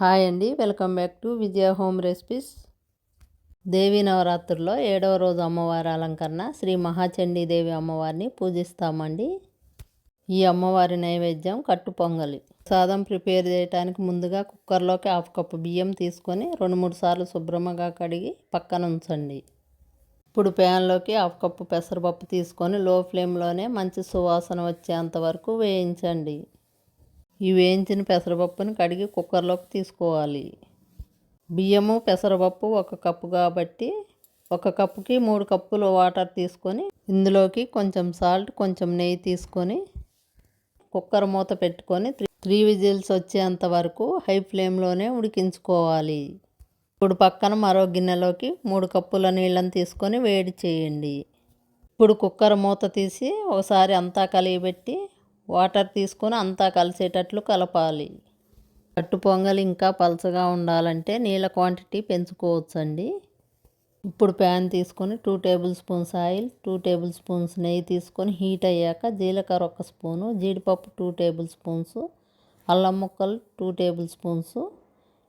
Hi అండి. Welcome back to Vijaya home recipes. Devi నవరాత్రుల్లో ఏడవ రోజు అమ్మవారి అలంకరణ. శ్రీ మహాచండీదేవి అమ్మవారిని పూజిస్తామండి. ఈ అమ్మవారి నైవేద్యం కట్టు పొంగలి సాదం ప్రిపేర్ చేయడానికి ముందుగా కుక్కర్లోకి హాఫ్ కప్పు బియ్యం తీసుకొని రెండు మూడు సార్లు శుభ్రంగా కడిగి పక్కన ఉంచండి. ఇప్పుడు ప్యాన్లోకి హాఫ్ కప్పు పెసరపప్పు తీసుకొని లో ఫ్లేమ్లోనే మంచి సువాసన వచ్చేంత వరకు వేయించండి. ఈ వేయించిన పెసరపప్పుని కడిగి కుక్కర్లోకి తీసుకోవాలి. బియ్యము పెసరపప్పు ఒక కప్పు కాబట్టి ఒక కప్పుకి మూడు కప్పులు వాటర్ తీసుకొని ఇందులోకి కొంచెం సాల్ట్ కొంచెం నెయ్యి తీసుకొని కుక్కర్ మూత పెట్టుకొని త్రీ విజిల్స్ వచ్చేంత వరకు హై ఫ్లేమ్లోనే ఉడికించుకోవాలి. ఇప్పుడు పక్కన మరో గిన్నెలోకి మూడు కప్పుల నీళ్ళని తీసుకొని వేడి చేయండి. ఇప్పుడు కుక్కర్ మూత తీసి ఒకసారి అంతా కలిగిపెట్టి వాటర్ తీసుకొని అంతా కలిసేటట్లు కలపాలి. పట్టు పొంగల్ ఇంకా పలచగా ఉండాలంటే నీళ్ళ క్వాంటిటీ పెంచుకోవచ్చండి. ఇప్పుడు ప్యాన్ తీసుకొని two table spoons oil two table spoons నెయ్యి తీసుకొని హీట్ అయ్యాక జీలకర్ర ఒక స్పూను జీడిపప్పు టూ టేబుల్ స్పూన్స్ అల్లం ముక్కలు టూ టేబుల్ స్పూన్స్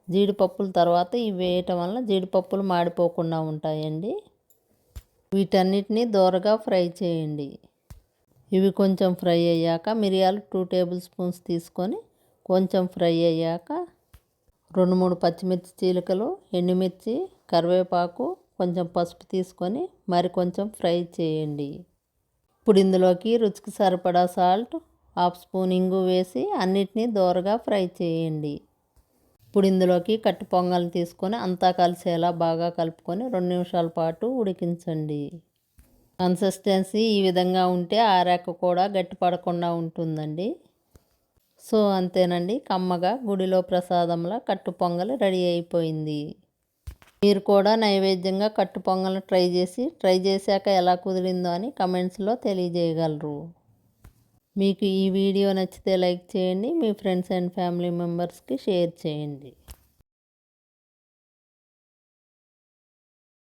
జీడిపప్పుల తర్వాత ఇవి వేయటం వల్ల జీడిపప్పులు మాడిపోకుండా ఉంటాయండి. వీటన్నిటిని దోరగా ఫ్రై చేయండి. ఇవి కొంచెం ఫ్రై అయ్యాక మిరియాలు టూ టేబుల్ స్పూన్స్ తీసుకొని కొంచెం ఫ్రై అయ్యాక రెండు మూడు పచ్చిమిర్చి చీలికలు ఎండుమిర్చి కరివేపాకు కొంచెం పసుపు తీసుకొని మరి కొంచెం ఫ్రై చేయండి. ఇప్పుడు ఇందులోకి రుచికి సరిపడా సాల్ట్ హాఫ్ స్పూన్ ఇంగు వేసి అన్నిటినీ దోరగా ఫ్రై చేయండి. ఇప్పుడు ఇందులోకి కట్టు పొంగల్ని తీసుకొని అంతా కలిసేలా బాగా కలుపుకొని రెండు నిమిషాల పాటు ఉడికించండి. కన్సిస్టెన్సీ ఈ విధంగా ఉంటే ఆరాక కూడా గట్టిపడకుండా ఉంటుందండి. సో అంతేనండి. కమ్మగా గుడిలో ప్రసాదంలా కట్టు పొంగలి రెడీ అయిపోయింది. మీరు కూడా నైవేద్యంగా కట్టు పొంగల్ని ట్రై చేసి ట్రై చేశాక ఎలా కుదిరిందో అని కమెంట్స్లో తెలియజేయగలరు. మీకు ఈ వీడియో నచ్చితే లైక్ చేయండి. మీ ఫ్రెండ్స్ అండ్ ఫ్యామిలీ మెంబర్స్కి షేర్ చేయండి.